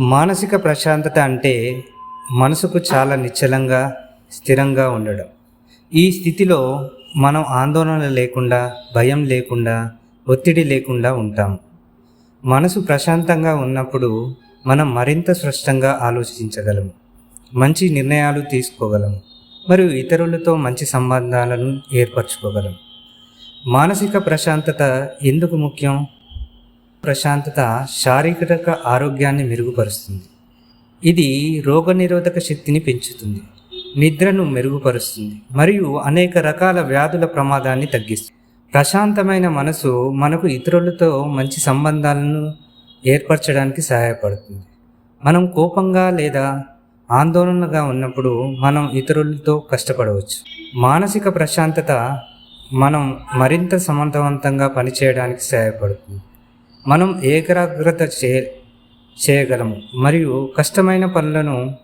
మానసిక ప్రశాంతత అంటే మనసుకు చాలా నిశ్చలంగా స్థిరంగా ఉండడం. ఈ స్థితిలో మనం ఆందోళన లేకుండా భయం లేకుండా ఒత్తిడి లేకుండా ఉంటాం. మనసు ప్రశాంతంగా ఉన్నప్పుడు మనం మరింత స్పష్టంగా ఆలోచించగలము మంచి నిర్ణయాలు తీసుకోగలము మరియు ఇతరులతో మంచి సంబంధాలను ఏర్పరచుకోగలం. మానసిక ప్రశాంతత ఎందుకు ముఖ్యం? ప్రశాంతత శారీరక ఆరోగ్యాన్ని మెరుగుపరుస్తుంది. ఇది రోగనిరోధక శక్తిని పెంచుతుంది. నిద్రను మెరుగుపరుస్తుంది మరియు అనేక రకాల వ్యాధుల ప్రమాదాన్ని తగ్గిస్తుంది. ప్రశాంతమైన మనసు మనకు ఇతరులతో మంచి సంబంధాలను ఏర్పరచడానికి సహాయపడుతుంది. మనం కోపంగా లేదా ఆందోళనగా ఉన్నప్పుడు మనం ఇతరులతో కష్టపడవచ్చు. మానసిక ప్రశాంతత మనం మరింత సమర్థవంతంగా పనిచేయడానికి సహాయపడుతుంది. మనం ఏకాగ్రత చే చేయగలము మరియు కష్టమైన పనులను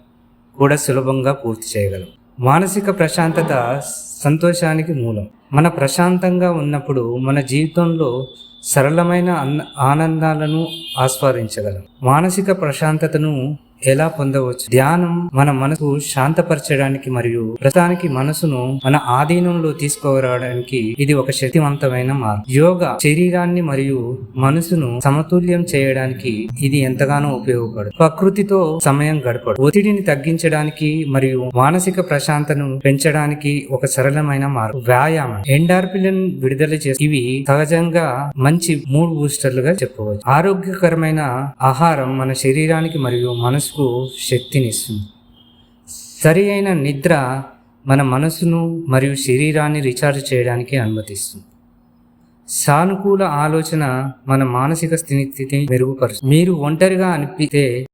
కూడా సులభంగా పూర్తి చేయగలం మానసిక ప్రశాంతత సంతోషానికి మూలం. మన ప్రశాంతంగా ఉన్నప్పుడు మన జీవితంలో సరళమైన అన్న ఆనందాలను ఆస్వాదించగలం. మానసిక ప్రశాంతతను ఎలా పొందవచ్చు? ధ్యానం మన మనసు శాంతపరచడానికి మరియు ప్రస్తుతానికి మనసును మన ఆధీనంలో తీసుకురావడానికి ఇది ఒక శక్తివంతమైన మార్గం. యోగా శరీరాన్ని మరియు మనసును సమతుల్యం చేయడానికి ఇది ఎంతగానో ఉపయోగపడు ప్రకృతితో సమయం గడపడు. ఒత్తిడిని తగ్గించడానికి మరియు మానసిక ప్రశాంతను పెంచడానికి ఒక సరళమైన మార్గం. వ్యాయామం. ఎండార్పిలిన్ విడుదల చేసి ఇవి సహజంగా మంచి మూడ్ బూస్టర్లుగా చెప్పవచ్చు ఆరోగ్యకరమైన ఆహారం మన శరీరానికి మరియు మనసుకు శక్తినిస్తుంది సరి అయిన నిద్ర మన మనసును మరియు శరీరాన్ని రీఛార్జ్ చేయడానికి అనుమతిస్తుంది. సానుకూల ఆలోచన మన మానసిక స్థితిని మెరుగుపరుస్తుంది. మీరు ఒంటరిగా అనిపితే